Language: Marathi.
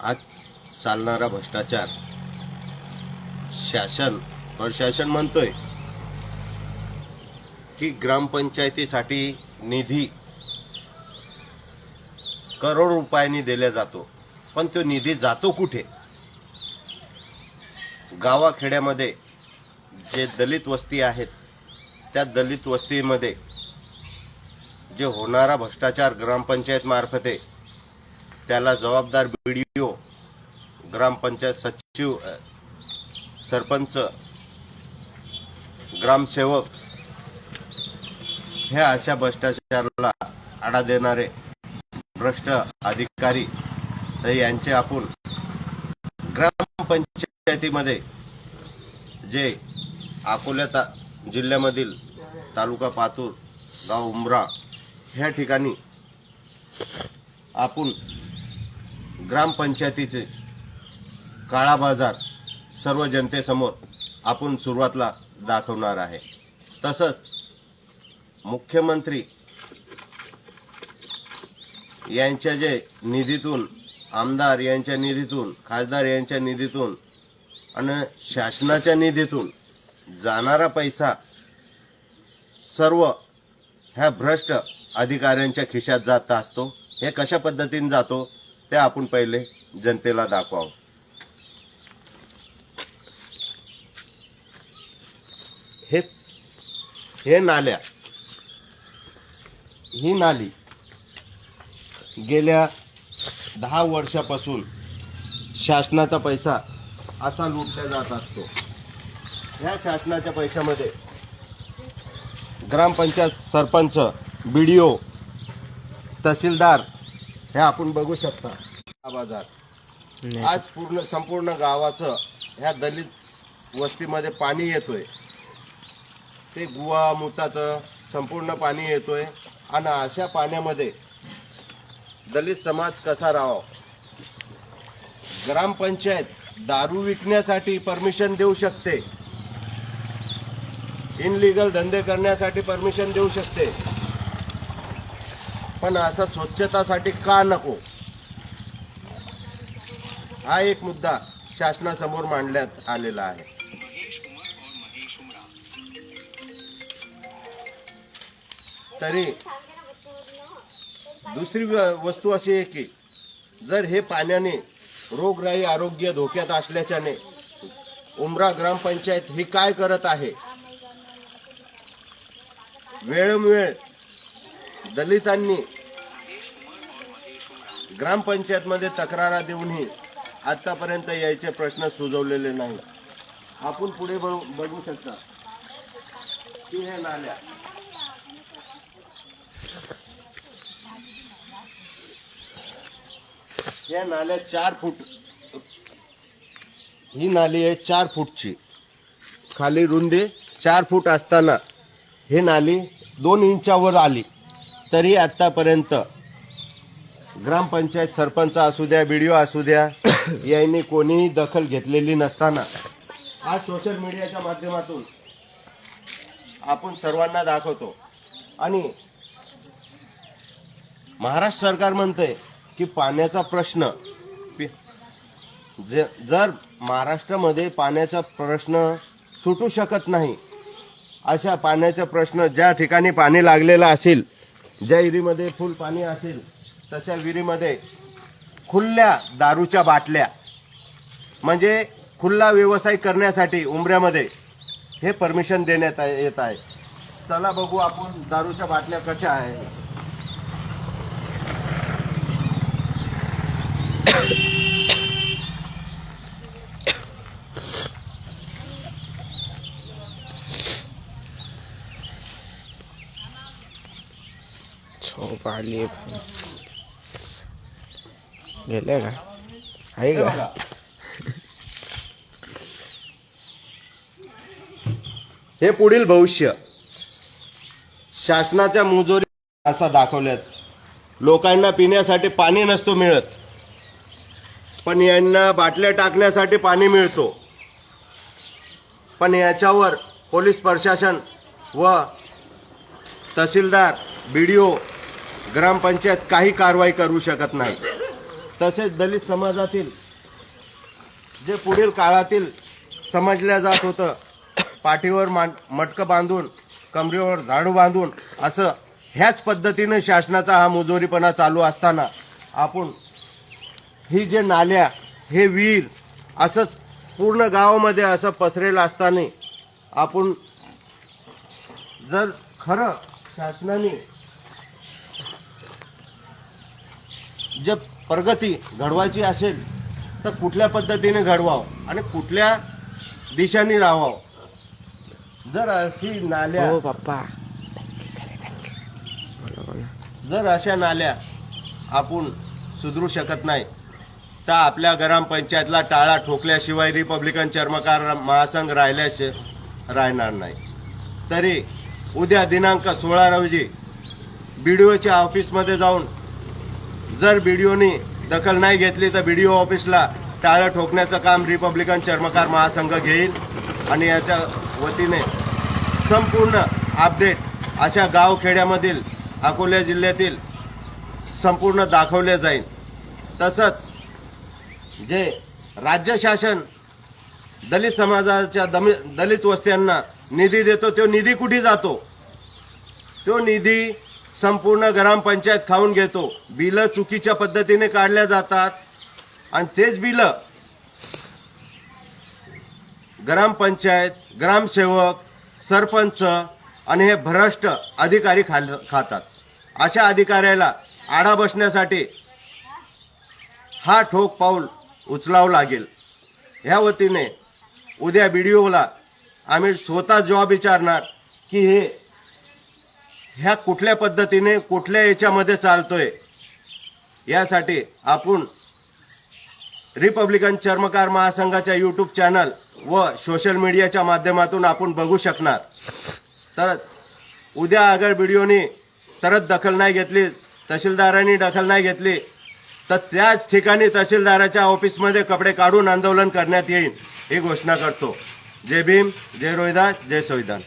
आज चालणारा भ्रष्टाचार. शासन प्रशासन म्हणतोय की ग्रामपंचायतीसाठी निधी करोड रुपयांनी दिला जातो. पण तो निधी जातो कुठे? गावाखेड्यामध्ये जे दलित वस्ती आहेत त्या दलित वस्तीमध्ये जे होणारा भ्रष्टाचार ग्रामपंचायत मार्फते त्याला जबाबदार बी डी ओ ग्रामपंचायत सचिव सरपंच ग्रामसेवक ह्या अशा भ्रष्टाचाराला आडा देणारे भ्रष्ट अधिकारी यांचे आपण ग्रामपंचायतीमध्ये जे अकोल्या ता जिल्ह्यामधील तालुका पातूर गाव उमरा ह्या ठिकाणी आपण ग्रामपंचायतीचे काळा बाजार सर्व जनतेसमोर आपण सुरुवातला दाखवणार आहे. तसंच मुख्यमंत्री यांच्या जे निधीतून आमदार यांच्या निधीतून खासदार यांच्या निधीतून आणि शासनाच्या निधीतून जाणारा पैसा सर्व ह्या भ्रष्ट अधिकाऱ्यांच्या खिशात जात असतो. हे कशा पद्धतीने जातो? ते आपण पहिले जनतेला दाखवावं. हे हे नाल्या ही नाली गेल्या दहा वर्षापासून शासनाचा पैसा असा लुटला जात असतो. ह्या शासनाच्या पैशामध्ये ग्रामपंचायत सरपंच बी डी ओ तहसीलदार हे आपण बघू शकता हा बाजार. आज पूर्ण संपूर्ण गावाचं ह्या दलित वस्तीमध्ये पाणी येतोय. ते गुवा मुताचं संपूर्ण पाणी येतोय. आणि अशा पाण्यामध्ये दलित समाज कसा राहावा? ग्रामपंचायत दारू विकण्यासाठी परमिशन देऊ शकते. इनलिगल धंदे करण्यासाठी परमिशन देऊ शकते. पण असं स्वच्छतासाठी का नको? हा एक मुद्दा शासनासमोर मांडण्यात आलेला आहे. तरी दुसरी वस्तू अशी आहे की जर हे पाण्याने रोगराई आरोग्य धोक्यात असल्याच्याने उमरा ग्रामपंचायत ही काय करत आहे? वेळोवेळ दलितांनी ग्रामपंचायतमध्ये तक्रारा देऊनही आत्तापर्यंत यायचे प्रश्न सुजवलेले नाही आपण पुढे बघू बघू शकता. की हे नाल्या. या नाल्या चार फूट ही नाली आहे चार फूटची. खाली रुंदी चार फूट असताना हे नाली दोन इंचावर आली तरी आत्तापर्यंत ग्रामपंचायत सरपंच असू द्या बी असू द्या यांनी कोणीही दखल घेतलेली नसताना आज सोशल मीडियाच्या माध्यमातून आपण सर्वांना दाखवतो. आणि महाराष्ट्र सरकार म्हणतंय की पाण्याचा प्रश्न जे- जर महाराष्ट्रामध्ये पाण्याचा प्रश्न सुटू शकत नाही अशा पाण्याचा प्रश्न ज्या ठिकाणी पाणी लागलेलं असेल ज्या विहिरीमध्ये फुल पाणी असेल तशा विहिरीमध्ये खुल्या दारूच्या बाटल्या म्हणजे खुल्ला व्यवसाय करण्यासाठी उमऱ्यामध्ये हे परमिशन देण्यात येत आहे. चला बघू आपण दारूच्या बाटल्या कशा आहे झोप आली गेले का आहे हे का. हे पुढील भविष्य. शासनाच्या मुजोरी असा दाखवल्यात लोकांना पिण्यासाठी पाणी नसतो मिळत. पण यांना बाटल्या टाकण्यासाठी पाणी मिळतो. पण याच्यावर पोलीस प्रशासन व तहसीलदार बी डी ओ ग्रामपंचायत काही कारवाई करू शकत नाही. तसेच दलित समाजातील जे पुढील काळातील समजल्या जात होतं पाठीवर मान मटकं बांधून कमरेवर झाडू बांधून असं ह्याच पद्धतीनं शासनाचा हा मुजोरीपणा चालू असताना आपण ही जे नाल्या हे विहीर असंच पूर्ण गावामध्ये असं पसरेल असताना आपण जर खरं शासनाने जे प्रगती घडवायची असेल तर कुठल्या पद्धतीने घडवावं आणि कुठल्या दिशाने राहावं? जर अशी नाल्या हो पप्पा बोला जर अशा नाल्या आपण सुधरू शकत नाही तर आपल्या ग्रामपंचायतला टाळा ठोकल्याशिवाय रिपब्लिकन चर्मकार महासंघ राहिल्याश राहणार नाही. तरी उद्या दिनांक सोळा रोजी बीडीओच्या ऑफिसमध्ये जाऊन जर बीडीओनी दखल नाही घेतली तर बीडीओ ऑफिसला टाळं ठोकण्याचं काम रिपब्लिकन चर्मकार महासंघ घेईल आणि याच्या वतीने संपूर्ण अपडेट अशा गावखेड्यामधील अकोला जिल्ह्यातील संपूर्ण दाखवले जाईल. तसंच जे राज्य शासन दलित समाजाच्या दमि- दलित वस्त्यांना निधी देतो तो निधी कुठे जातो? तो निधी संपूर्ण ग्रामपंचायत खाऊन घेतो. बिलं चुकीच्या पद्धतीने काढल्या जातात. आणि तेच बिलं ग्रामपंचायत ग्रामसेवक सरपंच आणि हे भ्रष्ट अधिकारी खाल खातात. अशा अधिकाऱ्याला आडा बसण्यासाठी हा ठोक पाऊल उचलावं लागेल. ह्या वतीने उद्या व्हिडिओला आम्ही स्वतः जॉब विचारणार की हे ह्या कुठल्या पद्धतीने कुठल्या याच्यामध्ये चालतोय यासाठी आपण रिपब्लिकन चर्मकार महासंघाच्या यूट्यूब चॅनल व सोशल मीडियाच्या माध्यमातून आपण बघू शकणार. तर उद्या अगर व्हिडिओनी तरच दखल नाही घेतली तहसीलदारांनी दखल नाही घेतली तर त्याच ठिकाणी तहसीलदाराच्या ऑफिसमध्ये कपडे काढून आंदोलन करण्यात येईल ही घोषणा करतो. जय भीम जय रोहिदास जय संविधान.